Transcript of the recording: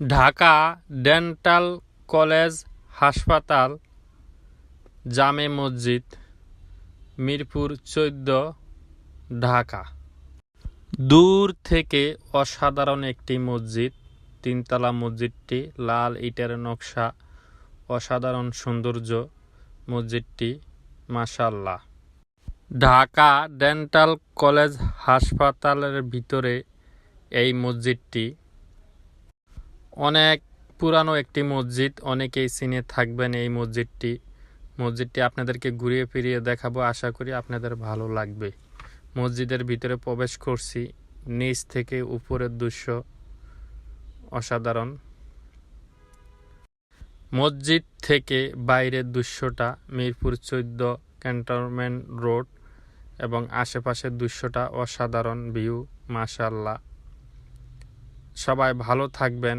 Dhaka dental college হাসপাতাল, জামে মসজিদ, মিরপুর চোদ্দ, ঢাকা। দূর থেকে অসাধারণ একটি মসজিদ, তিনতলা মসজিদটি লাল ইটের নকশা, অসাধারণ সৌন্দর্য মসজিদটি মাশাল্লাহ ঢাকা ডেন্টাল কলেজ হাসপাতালের ভিতরে এই মসজিদটি অনেক পুরানো একটি মসজিদ, অনেকেই চিনে থাকবেন এই মসজিদটি। মসজিদটি আপনাদেরকে ঘুরিয়ে ফিরিয়ে দেখাবো, আশা করি আপনাদের ভালো লাগবে। মসজিদের ভিতরে প্রবেশ করছি, নিচ থেকে উপরের দৃশ্য অসাধারণ। মসজিদ থেকে বাইরের দৃশ্যটা মিরপুর চোদ্দ ক্যান্টনমেন্ট রোড এবং আশেপাশের দৃশ্যটা অসাধারণ ভিউ মাশাল্লাহ সবাই ভালো থাকবেন।